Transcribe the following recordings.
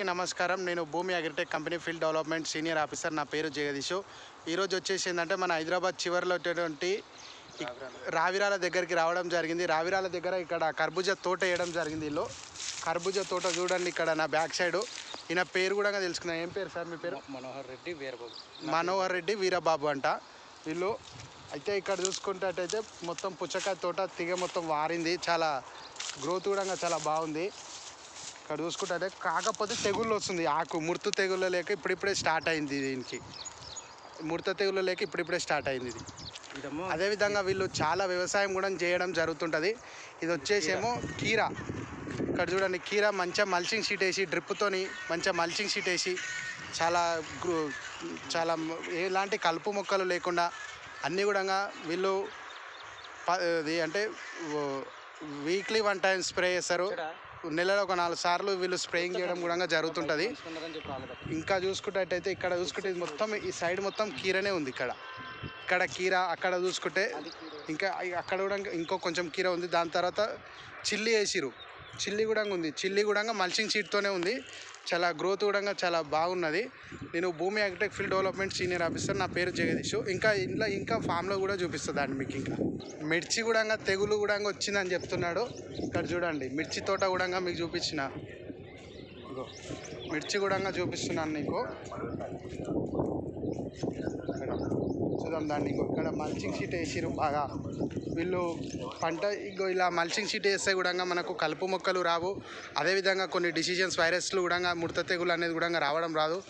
అందరికీ నమస్కారం. నేను Bhoomi agritech company field development senior officer. నా పేరు జగదీష్. ఈరోజు వచ్చేసి ఏంటంటే మన హైదరాబాద్ చివరిలో ఈ రావిరాల దగ్గరికి రావడం జరిగింది. రావిరాల దగ్గర ఇక్కడ కర్బూజా తోట వేయడం జరిగింది వీళ్ళు కర్బూజా తోట చూడండి ఇక్కడ నా బ్యాక్ సైడ్. ఈయన పేరు కూడా తెలుసుకున్నా ఏం పేరు సార్ మీ పేరు? మనోహర్ రెడ్డి వీరబాబు. మనోహర్ రెడ్డి వీరబాబు అంట. వీళ్ళు అయితే ఇక్కడ చూసుకున్నట్టయితే మొత్తం పుచ్చకాయ తోట తీగ మొత్తం వారింది. చాలా గ్రోత్ కూడా చాలా బాగుంది. ఇక్కడ చూసుకుంటే కాకపోతే తెగుళ్ళు వస్తుంది. ఆకు ముర్తు తెగుళ్ళు లేక ఇప్పుడిప్పుడే స్టార్ట్ అయింది దీనికి. ముడత తెగుళ్ళు లేక ఇప్పుడిప్పుడే స్టార్ట్ అయింది ఇది. అదేవిధంగా వీళ్ళు చాలా వ్యవసాయం కూడా చేయడం జరుగుతుంటుంది. ఇది వచ్చేసేమో కీరా. ఇక్కడ చూడండి కీరా మంచిగా మల్చింగ్ షీట్ వేసి డ్రిప్తోని మంచిగా మల్చింగ్ షీట్ వేసి చాలా చాలా ఎలాంటి కలుపు మొక్కలు లేకుండా అన్నీ కూడా వీళ్ళు అంటే వీక్లీ వన్ టైం స్ప్రే చేస్తారు. నెలలో ఒక నాలుగు సార్లు వీళ్ళు స్ప్రేయింగ్ చేయడం కూడా జరుగుతుంటుంది. ఇంకా చూసుకున్నట్టయితే ఇక్కడ చూసుకుంటే ఇది మొత్తం ఈ సైడ్ మొత్తం కీరనే ఉంది ఇక్కడ. ఇక్కడ కీర అక్కడ చూసుకుంటే ఇంకా అక్కడ కూడా ఇంకో కొంచెం కీర ఉంది. దాని తర్వాత చిల్లి వేసిరు చిల్లి కూడా ఉంది. చిల్లి కూడా మల్చింగ్ షీట్తోనే ఉంది. చాలా గ్రోత్ కూడా చాలా బాగున్నది. నేను Bhoomi agritech field development senior officer నా పేరు జగదీష్. ఇంకా ఇంట్లో ఇంకా ఫామ్లో కూడా చూపిస్తుంది అండి మీకు ఇంకా. మిర్చి కూడా తెగులు కూడా వచ్చిందని చెప్తున్నాడు. ఇక్కడ చూడండి మిర్చి తోట కూడా మీకు చూపించిన. మిర్చి కూడా చూపిస్తున్నాను నీకు. ఇక్కడ చూద్దాం దాన్ని ఇంకో ఇక్కడ మల్చింగ్ షీట్ వేసిరు బాగా. వీళ్ళు పంట ఇంకో ఇలా మల్చింగ్ షీట్ వేస్తే కూడా మనకు కలుపు మొక్కలు రావు. అదేవిధంగా కొన్ని డిసిజన్స్ వైరస్లు కూడా ముడత తెగులు అనేది కూడా రావడం రాదు.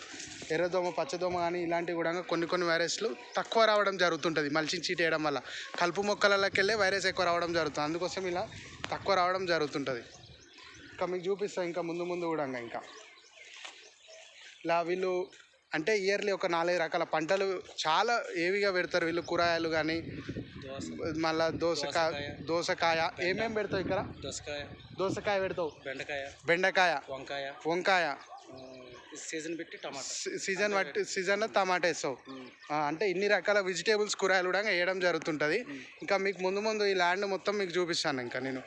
ఎర్రదోమ పచ్చదోమ కానీ ఇలాంటివి కూడా కొన్ని కొన్ని వైరస్లు తక్కువ రావడం జరుగుతుంటుంది మల్చింగ్ షీట్ వేయడం వల్ల. కలుపు మొక్కలకి వైరస్ ఎక్కువ రావడం జరుగుతుంది. అందుకోసం ఇలా తక్కువ రావడం జరుగుతుంటుంది. ఇంకా మీకు చూపిస్తాను ఇంకా ముందు ముందు కూడా ఇంకా. ఇలా వీళ్ళు అంటే ఇయర్లీ ఒక నాలుగు రకాల పంటలు చాలా ఏవిగా పెడతారు వీళ్ళు కూరగాయలు కానీ మళ్ళా దోసకాయ. దోసకాయ. ఏమేమి పెడతావు ఇక్కడ? దోసకాయ. దోసకాయ పెడతావు? బెండకాయ. బెండకాయ. వంకాయ. వంకాయ. సీజన్ పెట్టి టమాటా. సీజన్ బట్టి సీజన్లో టమాటా వేస్తావు. అంటే ఇన్ని రకాల వెజిటేబుల్స్ కూరగాయలు కూడా వేయడం జరుగుతుంటుంది. ఇంకా మీకు ముందు ముందు ఈ ల్యాండ్ మొత్తం మీకు చూపిస్తాను ఇంకా నేను.